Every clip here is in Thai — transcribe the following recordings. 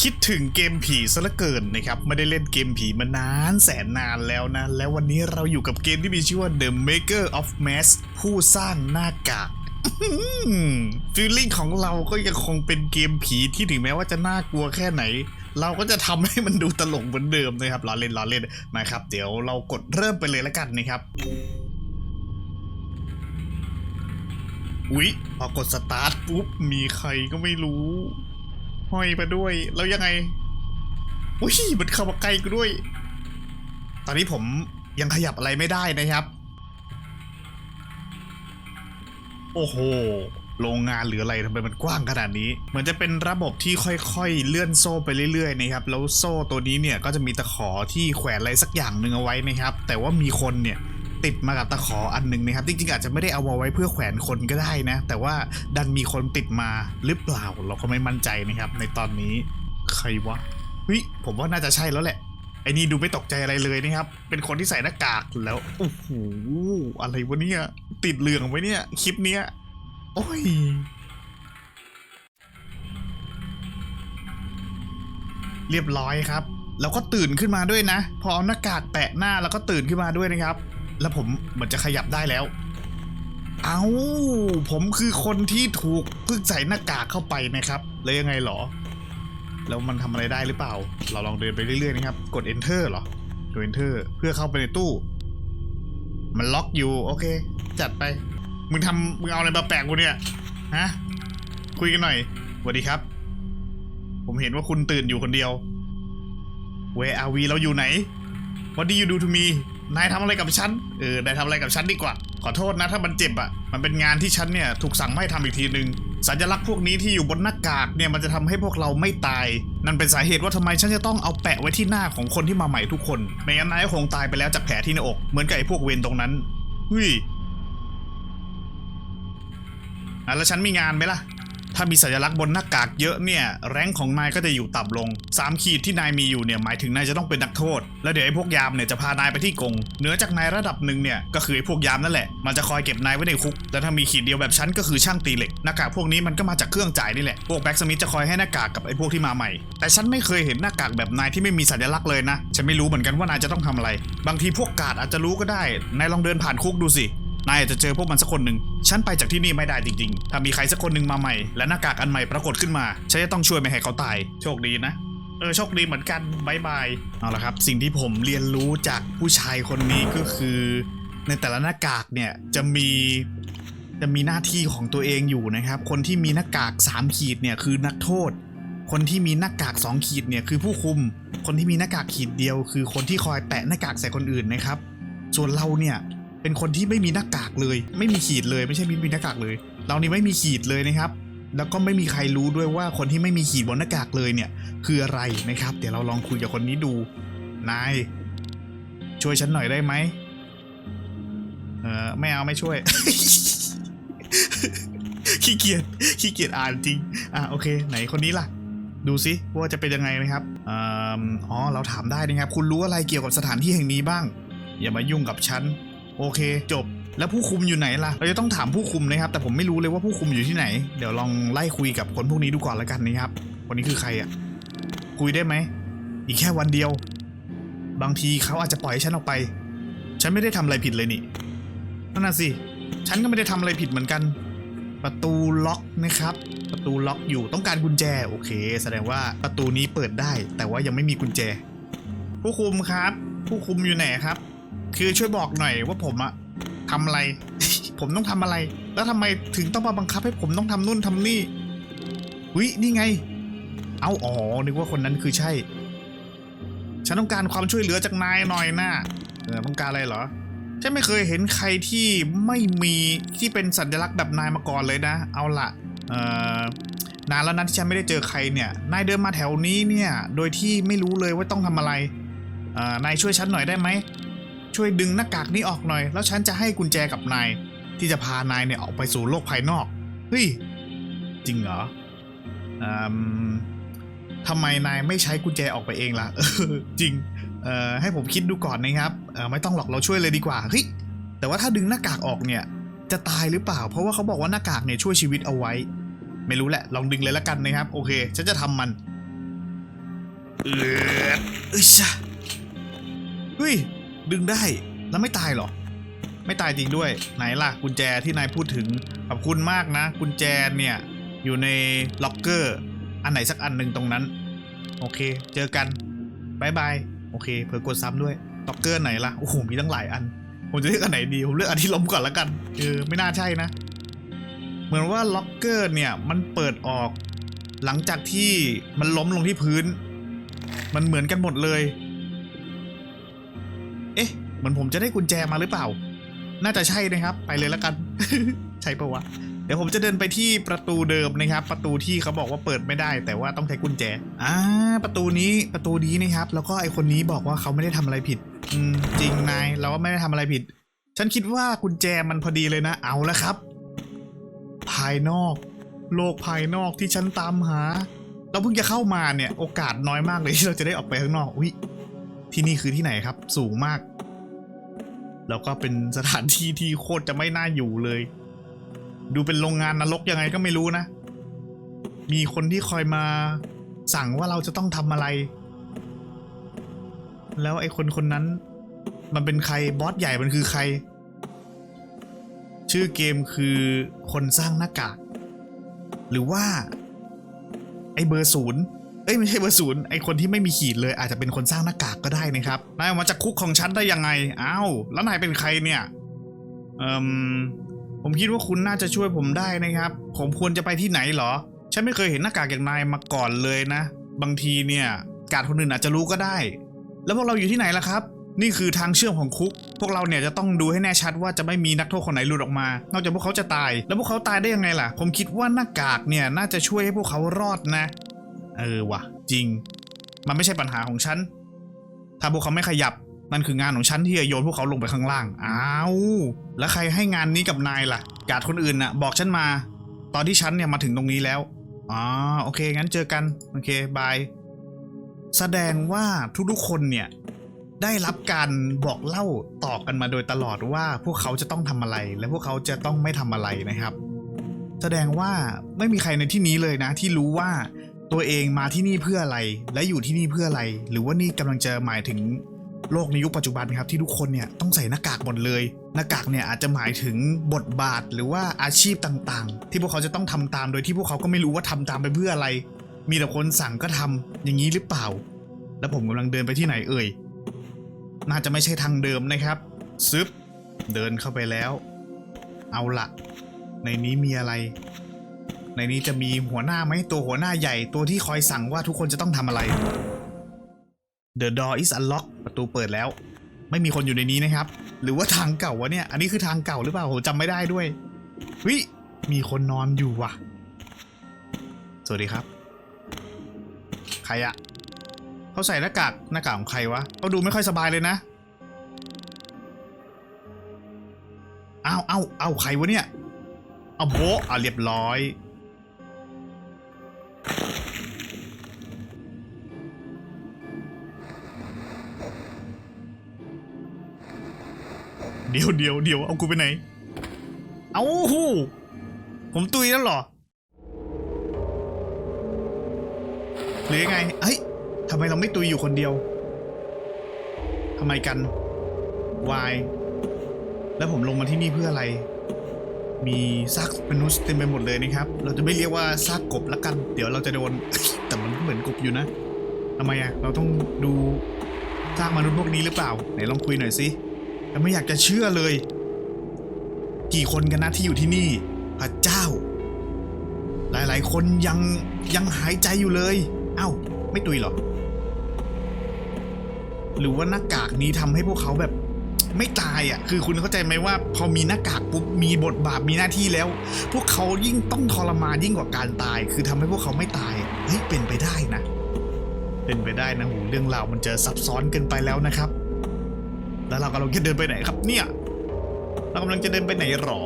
คิดถึงเกมผีซะเหลือเกินนะครับ ไม่ได้เล่นเกมผีมานานแสนนานแล้วนะ แล้ววันนี้เราอยู่กับเกมที่มีชื่อว่า The Maker of Mask ผู้สร้างหน้ากากฟีลลิ่งของเราก็ยังคงเป็นเกมผีที่ถึงแม้ว่าจะน่ากลัวแค่ไหน เราก็จะทำให้มันดูตลกเหมือนเดิมนะครับล้อเล่นล้อเล่นนะครับ เดี๋ยวเรากดเริ่มไปเลยแล้วกันนะครับอุ๊ยพอกดสตาร์ทปุ๊บมีใครก็ไม่รู้ ห้อยมาด้วย แล้วยังไง อุ้ยมันเข้ามาใกล้กูด้วย ตอนนี้ผมยังขยับอะไรไม่ได้นะครับ โอ้โห โรงงานหรืออะไรทำไมมันกว้างขนาดนี้ เหมือนจะเป็นระบบที่ค่อยๆ เลื่อนโซ่ไปเรื่อยๆนะครับ แล้วโซ่ตัวนี้เนี่ยก็จะมีตะขอที่แขวนอะไรสักอย่างหนึ่งเอาไว้นะครับ แต่ว่ามีคนเนี่ย ติดมากับตะขออันหนึ่งนะครับ จริงๆ อาจจะไม่ได้เอาไว้เพื่อแขวนคนก็ได้นะ แต่ว่าดันมีคนติดมาหรือเปล่าเราก็ไม่มั่นใจนะครับ ในตอนนี้ใครวะเฮ้ยผมว่าน่าจะใช่แล้วแหละไอ้นี่ดูไม่ตกใจอะไรเลยนะครับ เป็นคนที่ใส่หน้ากากแล้วโอ้โหอะไรวะเนี่ยติดเหลืองไว้เนี่ยคลิปเนี้ยโอ้ยเรียบร้อยครับ แล้วก็ตื่นขึ้นมาด้วยนะ พอเอาหน้ากากแปะหน้าแล้วก็ตื่นขึ้นมาด้วยนะครับ แล้วผมเหมือนจะขยับได้แล้ว เอาผมคือคนที่ถูกเพิ่งใส่หน้ากากเข้าไปนะครับ แล้วยังไงหรอ แล้วมันทำอะไรได้หรือเปล่า เราลองเดินไปเรื่อยๆนะครับ กด enter เหรอกด enter เพื่อเข้าไปในตู้ มันล็อกอยู่ โอเค จัดไป มึงทำมึงเอาอะไรมาแปลกกูเนี่ย ฮะ คุยกันหน่อยสวัสดีครับ ผมเห็นว่าคุณตื่นอยู่คนเดียว Where are we เราอยู่ไหน What do you do to me นายทำอะไรกับฉัน เออ นายทำอะไรกับฉันดีกว่า ขอโทษนะถ้ามันเจ็บอะ่ะ มันเป็นงานที่ฉันเนี่ยถูกสั่งไม่ทำอีกทีนึง สัญลักษณ์พวกนี้ที่อยู่บนหน้ากากเนี่ยมันจะทำให้พวกเราไม่ตาย นั่นเป็นสาเหตุว่าทำไมฉันจะต้องเอาแปะไว้ที่หน้าของคนที่มาใหม่ทุกคน ไม่งั้นนายก็คงตายไปแล้วจากแผลที่หน้าอก เหมือนกับไอ้พวกเวรตรงนั้นเฮ้ยอะแล้วฉันมีงานไหมล่ะ ถ้ามีสัญลักษณ์บนหน้ากากเยอะเนี่ยแรงของนายก็จะอยู่ต่ำลง 3 ขีดที่นายมีอยู่เนี่ยหมายถึงนายจะต้องเป็นนักโทษ แล้วเดี๋ยวไอ้พวกยามเนี่ยจะพานายไปที่กรงเหนือจากนายระดับหนึ่งเนี่ยก็คือไอ้พวกยามนั่นแหละมันจะคอยเก็บนายไว้ในคุกแล้วถ้ามีขีดเดียวแบบฉันก็คือช่างตีเหล็กหน้ากากพวกนี้มันก็มาจากเครื่องจ่ายนี่แหละพวกแบ็กสมิธจะคอยให้หน้ากากกับไอ้พวกที่มาใหม่ แต่ฉันไม่เคยเห็นหน้ากากแบบนายที่ไม่มีสัญลักษณ์เลยนะฉันไม่รู้เหมือนกันว่านายจะต้องทำอะไร บางทีพวกกาดอาจจะรู้ก็ได้นายลองเดินผ่านคุกดูสิ นายอาจจะเจอพวกมันสักคนหนึ่ง ฉันไปจากที่นี่ไม่ได้จริงๆ ถ้ามีใครสักคนหนึ่งมาใหม่ และหน้ากากอันใหม่ปรากฏขึ้นมา ฉันจะต้องช่วยไม่ให้เขาตาย โชคดีนะ เออ โชคดีเหมือนกันบายบาย เอาละครับ สิ่งที่ผมเรียนรู้จากผู้ชายคนนี้ก็คือ ในแต่ละหน้ากากเนี่ยจะมีจะมีหน้าที่ของตัวเองอยู่นะครับ คนที่มีหน้ากาก 3 ขีดเนี่ยคือนักโทษ คนที่มีหน้ากาก 2 ขีดเนี่ยคือผู้คุม คนที่มีหน้ากากขีดเดียว คือคนที่คอยแปะหน้ากากใส่คนอื่นนะครับ ส่วนเราเนี่ย เป็นคนที่ไม่มีหน้ากากเลย ไม่มีขีดเลยไม่ใช่ไม่มีหน้ากากเลย เรานี่ไม่มีขีดเลยนะครับ แล้วก็ไม่มีใครรู้ด้วยว่าคนที่ไม่มีขีดบนหน้ากากเลยเนี่ย คืออะไรนะครับ เดี๋ยวเราลองคุยกับคนนี้ดูนายช่วยฉันหน่อยได้ไหมเออไม่เอาไม่ช่วยขี้เกียจขี้เกียจอ่านจริง อะโอเค ไหนคนนี้ล่ะ ดูซิว่าจะเป็นยังไงนะครับอ๋อเราถามได้นะครับ คุณรู้อะไรเกี่ยวกับสถานที่แห่งนี้บ้าง อย่ามายุ่งกับฉัน โอเค จบแล้วผู้คุมอยู่ไหนล่ะ เราจะต้องถามผู้คุมนะครับ แต่ผมไม่รู้เลยว่าผู้คุมอยู่ที่ไหน เดี๋ยวลองไล่คุยกับคนพวกนี้ดูก่อนแล้วกันนะครับคนนี้คือใครอะ่ะ คุยได้ไหม อีกแค่วันเดียว บางทีเขาอาจจะปล่อยให้ฉันออกไป ฉันไม่ได้ทำอะไรผิดเลยนี่นั่นน่ะสิ ฉันก็ไม่ได้ทำอะไรผิดเหมือนกัน ประตูล็อกนะครับ ประตูล็อกอยู่ต้องการกุญแจ โอเค แสดงว่าประตูนี้เปิดได้ แต่ว่ายังไม่มีกุญแจ ผู้คุมครับ ผู้คุมอยู่ไหนครับ คือช่วยบอกหน่อยว่าผมอะทำอะไร ผมต้องทำอะไร แล้วทำไมถึงต้องมาบังคับให้ผมต้องทำนู่นทำนี่วินี่ไง เอาอ๋อนึกว่าคนนั้นคือใช่ ฉันต้องการความช่วยเหลือจากนายหน่อยนะเออต้องการอะไรเหรอฉันไม่เคยเห็นใครที่ไม่มีที่เป็นสัญลักษณ์แบบนายมาก่อนเลยนะ เอาละเออนานแล้วนะที่ฉันไม่ได้เจอใครเนี่ย นายเดินมาแถวนี้เนี่ย โดยที่ไม่รู้เลยว่าต้องทำอะไรเออนายช่วยฉันหน่อยได้ไหม ช่วยดึงหน้ากากนี้ออกหน่อย แล้วฉันจะให้กุญแจกับนาย ที่จะพานายเนี่ยออกไปสู่โลกภายนอก เฮ้ย จริงเหรออืมทำไมนายไม่ใช้กุญแจออกไปเองล่ะเออจริงเอ่อให้ผมคิดดูก่อนนะครับเออไม่ต้องหรอกเราช่วยเลยดีกว่าเฮ้ยแต่ว่าถ้าดึงหน้ากากออกเนี่ย จะตายหรือเปล่า เพราะว่าเขาบอกว่าหน้ากากเนี่ยช่วยชีวิตเอาไว้ ไม่รู้แหละ ลองดึงเลยละกันนะครับ โอเค ฉันจะทำมันเออเอ้ยชะเฮ้ย ดึงได้แล้วไม่ตายหรอ ไม่ตายจริงด้วย ไหนล่ะกุญแจที่นายพูดถึงขอบคุณมากนะ กุญแจเนี่ยอยู่ในล็อกเกอร์อันไหนสักอันหนึ่งตรงนั้น โอเค เจอกันบายบายโอเคเผื่อกดซ้ำด้วยล็อกเกอร์ไหนล่ะโอ้โหมีตั้งหลายอัน ผมจะเลือกอันไหนดีผมเลือกอันที่ล้มก่อนละกันเออไม่น่าใช่นะ เหมือนว่าล็อกเกอร์เนี่ยมันเปิดออก หลังจากที่มันล้มลงที่พื้น มันเหมือนกันหมดเลย มือนผมจะได้กุญแจมาหรือเปล่า น่าจะใช่นะครับ ไปเลยแล้วกัน ใช่ปะวะ เดี๋ยวผมจะเดินไปที่ประตูเดิมนะครับ ประตูที่เขาบอกว่าเปิดไม่ได้ แต่ว่าต้องใช้กุญแจ อ่า ประตูนี้ ประตูนี้นะครับ แล้วก็ไอคนนี้บอกว่าเขาไม่ได้ทำอะไรผิด อืม จริงนาย เราว่าไม่ได้ทำอะไรผิด ฉันคิดว่ากุญแจมันพอดีเลยนะ เอาและครับ ภายนอก โลกภายนอกที่ฉันตามหา เราเพิ่งจะเข้ามาเนี่ย โอกาสน้อยมากเลยที่เราจะได้ออกไปข้างนอก อุ้ยที่นี่คือที่ไหนครับ สูงมาก แล้วก็เป็นสถานที่ที่โคตรจะไม่น่าอยู่เลย ดูเป็นโรงงานนรกยังไงก็ไม่รู้นะ มีคนที่คอยมาสั่งว่าเราจะต้องทำอะไร แล้วไอ้คนคนนั้น มันเป็นใครบอสใหญ่มันคือใคร ชื่อเกมคือคนสร้างหน้ากาก หรือว่า ไอ้เบอร์ศูนย์ เอ้ยไม่ใช่เบอร์ศูนย์ไอคนที่ไม่มีขีดเลยอาจจะเป็นคนสร้างหน้ากากก็ได้นะครับนายมาจากคุกของฉันได้ยังไงอ้าวแล้วนายเป็นใครเนี่ยเอ่มผมคิดว่าคุณน่าจะช่วยผมได้นะครับ ผมควรจะไปที่ไหนเหรอ ฉันไม่เคยเห็นหน้ากากอย่างนายมาก่อนเลยนะ บางทีเนี่ยกาดคนอื่นอาจจะรู้ก็ได้ แล้วพวกเราอยู่ที่ไหนล่ะครับ นี่คือทางเชื่อมของคุก พวกเราเนี่ยจะต้องดูให้แน่ชัดว่าจะไม่มีนักโทษคนไหนหลุดออกมา นอกจากพวกเขาจะตาย แล้วพวกเขาตายได้ยังไงล่ะ ผมคิดว่าหน้ากากเนี่ยน่าจะช่วยให้พวกเขารอดนะ เออว่ะจริง มันไม่ใช่ปัญหาของฉัน ถ้าพวกเขาไม่ขยับ นั่นคืองานของฉันที่จะโยนพวกเขาลงไปข้างล่าง อ้าว แล้วใครให้งานนี้กับนายล่ะ กาดคนอื่นน่ะ บอกฉันมา ตอนที่ฉันเนี่ยมาถึงตรงนี้แล้ว อ๋อ โอเค งั้นเจอกัน โอเค บาย แสดงว่าทุกๆคนเนี่ยได้รับการบอกเล่าต่อกันมาโดยตลอดว่าพวกเขาจะต้องทำอะไร และพวกเขาจะต้องไม่ทำอะไรนะครับ แสดงว่าไม่มีใครในที่นี้เลยนะ ที่รู้ว่า ตัวเองมาที่นี่เพื่ออะไร และอยู่ที่นี่เพื่ออะไร หรือว่านี่กำลังจะหมายถึงโลกในยุคปัจจุบันครับที่ทุกคนเนี่ยต้องใส่หน้ากากหมดเลย หน้ากากเนี่ยอาจจะหมายถึงบทบาทหรือว่าอาชีพต่างๆ ที่พวกเขาจะต้องทำตามโดยที่พวกเขาก็ไม่รู้ว่าทำตามไปเพื่ออะไร มีแต่คนสั่งก็ทำอย่างนี้หรือเปล่า แล้วผมกำลังเดินไปที่ไหนเอ่ยน่าจะไม่ใช่ทางเดิมนะครับซึบเดินเข้าไปแล้ว เอาละในนี้มีอะไร ในนี้จะมีหัวหน้าไหมตัวหัวหน้าใหญ่ตัวที่คอยสั่งว่าทุกคนจะต้องทำอะไร The door is unlocked ประตูเปิดแล้ว ไม่มีคนอยู่ในนี้นะครับ หรือว่าทางเก่าวะเนี่ย อันนี้คือทางเก่าหรือเปล่าผมจำไม่ได้ด้วยวิมีคนนอนอยู่ว่ะ สวัสดีครับ ใครอะเขาใส่หน้ากากหน้ากากของใครวะเขาดูไม่ค่อยสบายเลยนะอ้าวอ้าวอ้าวใครวะเนี่ยเอาโบะอะเรียบร้อย เดี๋ยวเดี๋ยวเดี๋ยวเอากูไปไหน เอาหูผมตุยแล้วหรอหรือยังไงเฮ้ยทำไมเราไม่ตุยอยู่คนเดียวทำไมกันวายแล้วผมลงมาที่นี่เพื่ออะไร มีซากมนุษย์เต็มไปหมดเลยนะครับ เราจะไม่เรียกว่าซากกบละกัน เดี๋ยวเราจะโดน แต่มันก็เหมือนกบอยู่นะทำไมอะเราต้องดูซากมนุษย์พวกนี้หรือเปล่า ไหนลองคุยหน่อยสิ แต่ไม่อยากจะเชื่อเลย กี่คนกันนะที่อยู่ที่นี่ พระเจ้า หลายๆ คนยังยังหายใจอยู่เลย เอ้า ไม่ตุยหรอ หรือว่าหน้ากากนี้ทำให้พวกเขาแบบไม่ตายอะ คือคุณเข้าใจไหมว่าพอมีหน้ากากปุ๊บมีบทบาทมีหน้าที่แล้ว พวกเขายิ่งต้องทรมานยิ่งกว่าการตาย คือทำให้พวกเขาไม่ตายเฮ้ยเป็นไปได้นะ เป็นไปได้นะหูเรื่องราวมันจะซับซ้อนเกินไปแล้วนะครับ แล้วเรากำลังจะเดินไปไหนครับเนี่ย เรากำลังจะเดินไปไหนหรอ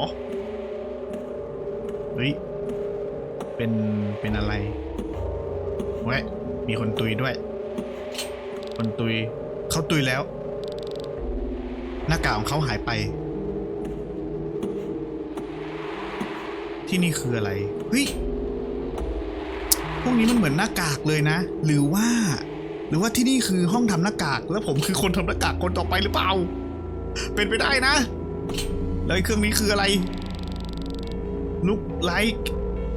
เฮ้ย เป็น เป็นอะไรเว้ยมีคนตุยด้วย คนตุย เขาตุยแล้ว หน้ากากของเขาหายไป ที่นี่คืออะไร เฮ้ย พวกนี้มันเหมือนหน้ากากเลยนะ หรือว่า หรือว่าที่นี่คือห้องทำหน้ากากแล้วผมคือคนทำหน้ากากคนต่อไปหรือเปล่า เป็นไปได้นะ แล้วเครื่องนี้คืออะไร look like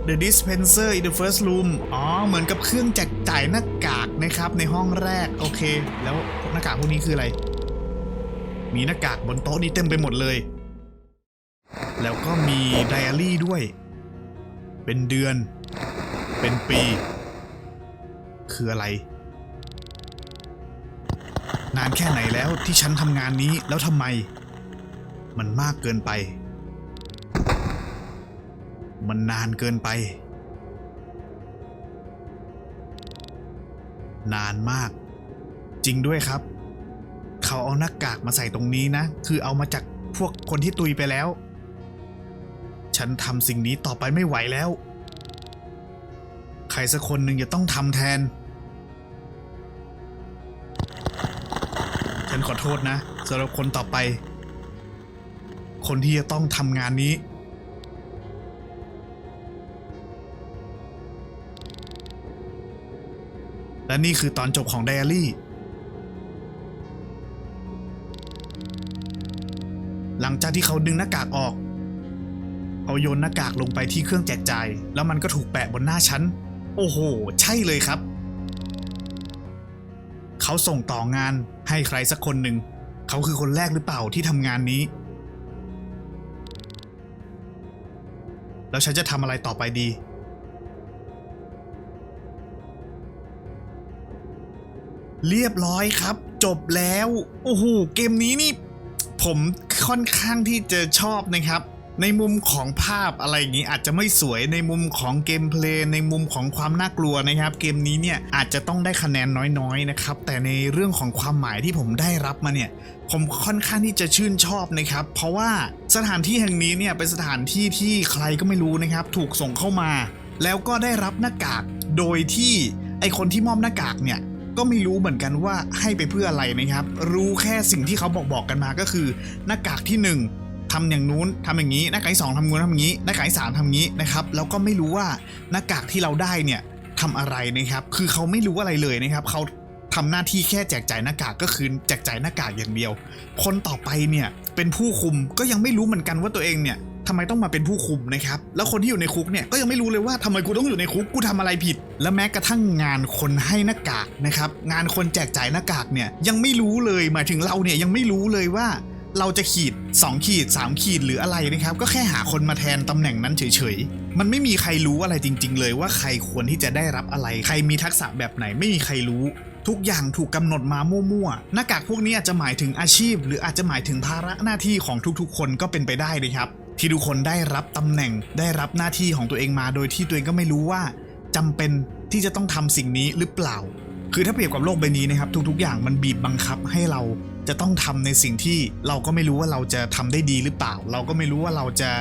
the dispenser in the first room อ๋อ เหมือนกับเครื่องแจกจ่ายหน้ากากนะครับในห้องแรก โอเค แล้วหน้ากากพวกนี้คืออะไร มีหน้ากากบนโต๊ะนี้เต็มไปหมดเลย แล้วก็มีไดอารี่ด้วย เป็นเดือน เป็นปี คืออะไร นานแค่ไหนแล้วที่ฉันทำงานนี้แล้วทำไม มันมากเกินไป มันนานเกินไป นานมาก จริงด้วยครับ เขาเอาหน้ากากมาใส่ตรงนี้นะ คือเอามาจากพวกคนที่ตุยไปแล้ว ฉันทำสิ่งนี้ต่อไปไม่ไหวแล้ว ใครสักคนหนึ่งจะต้องทำแทน ฉันขอโทษนะสำหรับคนต่อไป คนที่จะต้องทำงานนี้ และนี่คือตอนจบของไดอารี่ หลังจากที่เขาดึงหน้ากากออกเขาโยนหน้ากากลงไปที่เครื่องแจกจ่าย แล้วมันก็ถูกแปะบนหน้าฉัน โอ้โห ใช่เลยครับ เขาส่งต่องานให้ใครสักคนหนึ่ง เขาคือคนแรกหรือเปล่าที่ทำงานนี้ แล้วฉันจะทำอะไรต่อไปดี เรียบร้อยครับ จบแล้ว โอ้โห เกมนี้นี่ ผมค่อนข้างที่จะชอบนะครับ ในมุมของภาพอะไรอย่างนี้อาจจะไม่สวยในมุมของเกมเพลย์ในมุมของความน่ากลัวนะครับ เกมนี้เนี่ยอาจจะต้องได้คะแนนน้อยๆนะครับ แต่ในเรื่องของความหมายที่ผมได้รับมาเนี่ยผมค่อนข้างที่จะชื่นชอบนะครับ เพราะว่าสถานที่แห่งนี้เนี่ยเป็นสถานที่ที่ใครก็ไม่รู้นะครับ ถูกส่งเข้ามา แล้วก็ได้รับหน้ากากโดยที่ไอคนที่มอบหน้ากากเนี่ยก็ไม่รู้เหมือนกันว่าให้ไปเพื่ออะไรนะครับ รู้แค่สิ่งที่เขาบอกบอกกันมาก็คือ หน้ากากที่หนึ่ง ทำอย่างนู้นทำอย่างนี้หน้ากากที่สองทำงูนทำอย่างนี้หน้ากากที่สามทำอย่างนี้นะครับแล้วก็ไม่รู้ว่าหน้ากากที่เราได้เนี่ยทำอะไรนะครับคือเขาไม่รู้อะไรเลยนะครับเขาทำหน้าที่แค่แจกจ่ายหน้ากากก็คือแจกจ่ายหน้ากากอย่างเดียว คนต่อไปเนี่ยเป็นผู้คุมก็ยังไม่รู้เหมือนกันว่าตัวเองเนี่ยทำไมต้องมาเป็นผู้คุมนะครับ แล้วคนที่อยู่ในคุกเนี่ยก็ยังไม่รู้เลยว่าทำไมกูต้องอยู่ในคุกกูทำอะไรผิด และแม้กระทั่งงานคนให้หน้ากากนะครับ งานคนแจกจ่ายหน้ากากเนี่ยยังไม่รู้เลยหมายถึงเราเนี่ยยังไม่รู้เลยว่า เราจะขีด 2 ขีด 3 ขีดหรืออะไรนะครับ ก็แค่หาคนมาแทนตำแหน่งนั้นเฉยๆ มันไม่มีใครรู้อะไรจริง ๆ เลยว่าใครควรที่จะได้รับอะไร ใครมีทักษะแบบไหนไม่มีใครรู้ ทุกอย่างถูกกำหนดมามั่วๆ หน้ากากพวกนี้อาจจะหมายถึงอาชีพ หรืออาจจะหมายถึงภาระหน้าที่ของทุกๆ คนก็เป็นไปได้นะครับ ที่ทุกคนได้รับตำแหน่งได้รับหน้าที่ของตัวเองมา โดยที่ตัวเองก็ไม่รู้ว่าจำเป็นที่จะต้องทำสิ่งนี้หรือเปล่า คือถ้าเปรียบกับโลกใบนี้นะครับ ทุกๆ อย่างมันบีบบังคับให้เรา จะต้องทำในสิ่งที่เราก็ไม่รู้ว่าเราจะทำได้ดีหรือเปล่า เราก็ไม่รู้ว่าเราจะ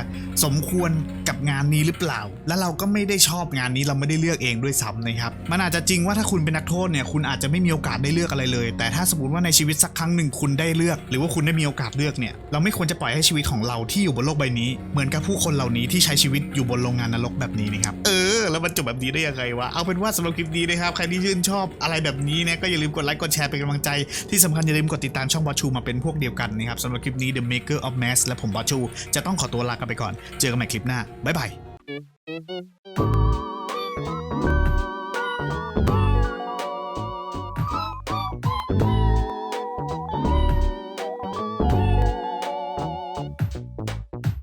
สมควรกับงานนี้หรือเปล่า และเราก็ไม่ได้ชอบงานนี้เราไม่ได้เลือกเองด้วยซ้ำนะครับ มันอาจจะจริงว่าถ้าคุณเป็นนักโทษเนี่ยคุณอาจจะไม่มีโอกาสได้เลือกอะไรเลย แต่ถ้าสมมติว่าในชีวิตสักครั้งหนึ่งคุณได้เลือก หรือว่าคุณได้มีโอกาสเลือกเนี่ยเราไม่ควรจะปล่อยให้ชีวิตของเราที่อยู่บนโลกใบนี้ เหมือนกับผู้คนเหล่านี้ที่ใช้ชีวิตอยู่บนโรงงานนรกแบบนี้นะครับเออ แล้วมันจบแบบนี้ได้ยังไงวะเอาเป็นว่าสำหรับคลิปนี้นะครับใครที่ชื่นชอบอะไรแบบนี้นี่ยก็อย่าลืมกดไลค์กดแชร์เป็นกำลังใจที่สำคัญอย่าลืมกดติดตามช่องบอชูมาเป็นพวกเดียวกันนะครับสำหรับคลิปนี้ The Maker of Mass และผมบอชู จะต้องขอตัวลากันไปก่อน เจอกันใหม่คลิปหน้าบ๊ายบาย